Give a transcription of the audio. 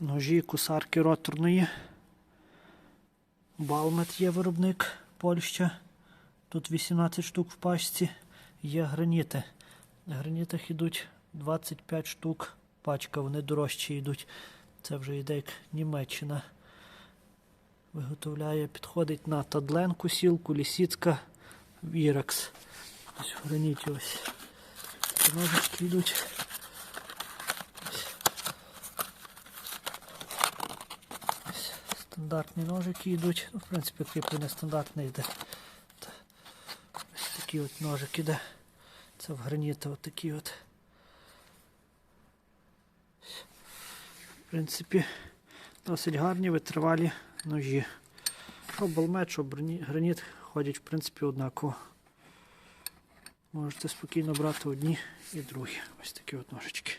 Ножі кусарки роторної. Балмет є виробник Польща. Тут 18 штук в пачці. Є граніти. На гранітах йдуть 25 штук. Пачка, вони дорожчі йдуть. Це вже йде як Німеччина. Виготовляє, підходить на Тадлен кусілку, Лісіцька, Вірекс. Ось граніті ось. Ножички йдуть. Стандартні ножики йдуть. Ну, в принципі, кріплення нестандартне йде. Ось такий от ножик іде. Це в граніта от от. В принципі, досить гарні витривалі ножі. Що балмет, що граніт ходять, в принципі, однаково. Можете спокійно брати одні і другі. Ось такі от ножички.